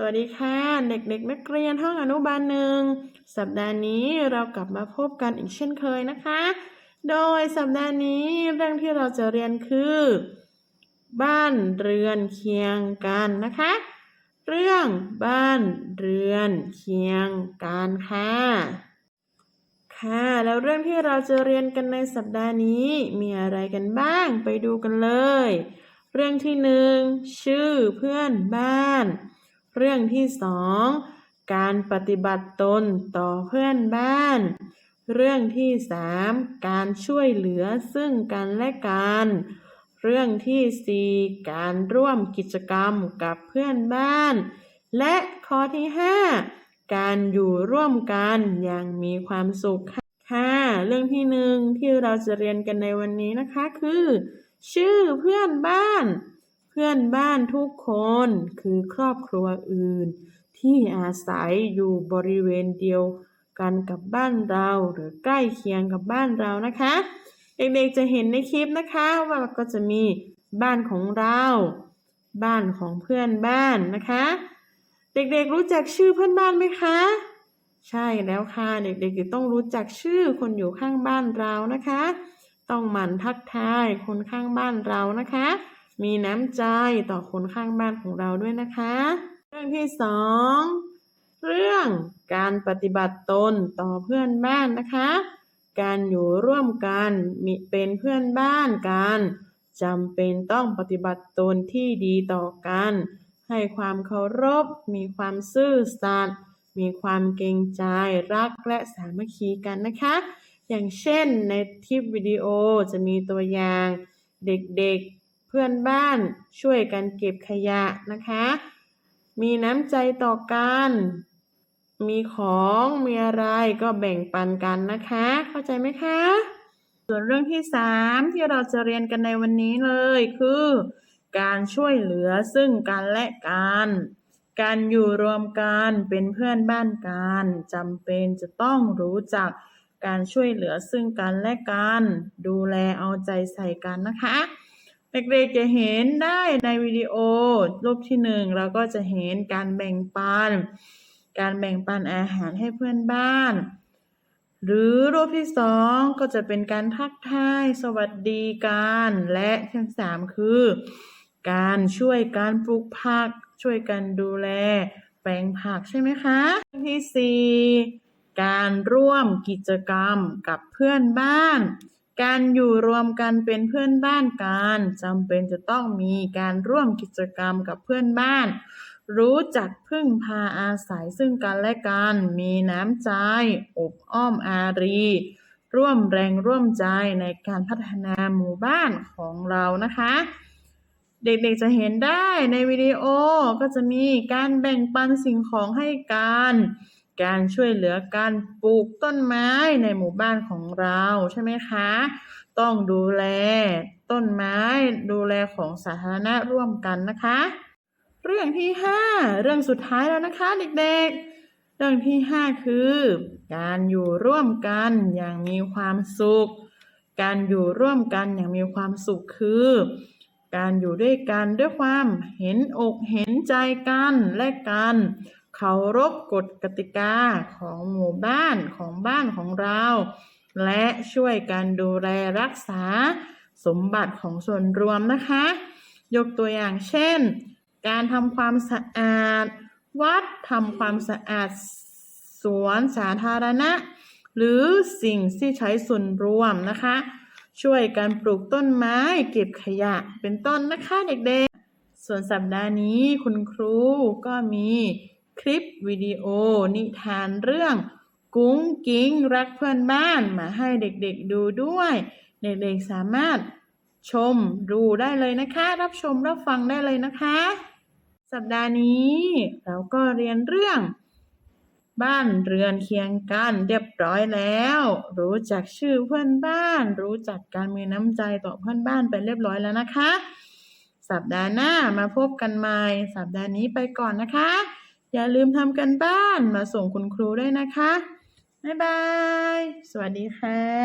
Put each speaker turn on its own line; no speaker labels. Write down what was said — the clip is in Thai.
สวัสดีค่ะ เด็กๆนักเรียนห้องอนุบาลหนึ่งสัปดาห์นี้เรากลับมาพบกันอีกเช่นเคยนะคะ โดยสัปดาห์นี้เรื่องที่เราจะเรียนคือ บ้านเรือนเคียงกันนะคะ เรื่องบ้านเรือนเคียงกันค่ะ ค่ะแล้วเรื่องที่เราจะเรียนกันในสัปดาห์นี้มีอะไรกันบ้างไปดูกันเลย เรื่องที่หนึ่งชื่อเพื่อนบ้าน เรื่องที่สองการปฏิบัติตนต่อเพื่อนบ้าน เรื่องที่สามการช่วยเหลือซึ่งกันและกัน เรื่องที่สี่การร่วมกิจกรรมกับเพื่อนบ้าน และข้อที่ห้าการอยู่ร่วมกันอย่างมีความสุขค่ะ เรื่องที่หนึ่งที่เราจะเรียนกันในวันนี้นะคะคือ ชื่อเพื่อนบ้าน พื่อนบ้านทุกคนคือครอบครัวอื่น ที่อาศัยอยู่บริเวณเดียวกันกับบ้านเราหรือใกล้เคียงกับบ้านเรานะคะ เด็กๆจะเห็นในคลิปนะคะ ว่าก็จะมีบ้านของเรา บ้านของเพื่อนบ้านนะคะ เด็กๆรู้จักชื่อเพื่อนบ้านไหมคะ ใช่แล้วค่ะเด็กๆจะต้องรู้จักชื่อคนอยู่ข้างบ้านเรานะคะ ต้องหมั่นทักทายคนข้างบ้านเรานะคะ มีน้ำใจต่อคนข้างบ้านของเราด้วยนะคะ เรื่องที่สองเรื่องการปฏิบัติตนต่อเพื่อนบ้านนะคะ การอยู่ร่วมกันมีเป็นเพื่อนบ้านกันจำเป็นต้องปฏิบัติตนที่ดีต่อกัน ให้ความเคารพ มีความซื่อสัตย์มีความเกรงใจรักและสามัคคีกันนะคะ อย่างเช่นในคลิปวิดีโอจะมีตัวอย่างเด็กๆ เพื่อนบ้านช่วยกันเก็บขยะนะคะ มีน้ำใจต่อกัน มีของมีอะไรก็แบ่งปันกันนะคะ เข้าใจไหมคะ ส่วนเรื่องที่สามที่เราจะเรียนกันในวันนี้เลยคือ การช่วยเหลือซึ่งกันและกันการอยู่รวมกันเป็นเพื่อนบ้านกันจำเป็นจะต้องรู้จักการช่วยเหลือซึ่งกันและกัน ดูแลเอาใจใส่กันนะคะ เด็กๆจะเห็นได้ในวิดีโอรูปที่หนึ่งเราก็จะเห็นการแบ่งปัน การแบ่งปันอาหารให้เพื่อนบ้าน หรือรูปที่สองก็จะเป็นการทักทายสวัสดีกันและที่สามคือ การช่วยการปลูกผัก ช่วยกันดูแล แปลงผักใช่ไหมคะที่สี่การร่วมกิจกรรมกับเพื่อนบ้าน การอยู่รวมกันเป็นเพื่อนบ้านกันจำเป็นจะต้องมีการร่วมกิจกรรมกับเพื่อนบ้าน รู้จักพึ่งพาอาศัยซึ่งกันและกัน มีน้ำใจ อบอ้อมอารี ร่วมแรงร่วมใจในการพัฒนาหมู่บ้านของเรานะคะ เด็กๆจะเห็นได้ในวิดีโอก็จะมีการแบ่งปันสิ่งของให้กัน การช่วยเหลือการปลูกต้นไม้ในหมู่บ้านของเราใช่ไหมคะ ต้องดูแลต้นไม้ดูแลของสาธารณะร่วมกันนะคะ เรื่องที่ห้าเรื่องสุดท้ายแล้วนะคะเด็กๆ เรื่องที่ห้าคือ การอยู่ร่วมกันอย่างมีความสุข การอยู่ร่วมกันอย่างมีความสุขคือการอยู่ด้วยกันด้วยความเห็นอกเห็นใจกันและกัน เคารพกฎกติกาของหมู่บ้านของบ้านของเรา และช่วยกันดูแลรักษาสมบัติของส่วนรวมนะคะ ยกตัวอย่างเช่น การทำความสะอาด วัดทำความสะอาดสวนสาธารณะ หรือสิ่งที่ใช้ส่วนรวมนะคะ ช่วยกันปลูกต้นไม้เก็บขยะเป็นต้นนะคะเด็กๆ ส่วนสัปดาห์นี้คุณครูก็มี คลิปวิดีโอ นิทานเรื่อง กุ้งกิ้งรักเพื่อนบ้านมาให้เด็กๆดูด้วย เด็กๆสามารถชมดูได้เลยนะคะ รับชมรับฟังได้เลยนะคะ สัปดาห์นี้เราก็เรียนเรื่อง บ้านเรือนเคียงกันเรียบร้อยแล้ว รู้จักชื่อเพื่อนบ้าน รู้จักการมีน้ำใจต่อเพื่อนบ้านไปเรียบร้อยแล้วนะคะ สัปดาห์หน้ามาพบกันใหม่ สัปดาห์นี้ไปก่อนนะคะ อย่าลืมทำกันบ้านมาส่งคุณครูด้วยนะคะ บ๊ายบาย สวัสดีค่ะ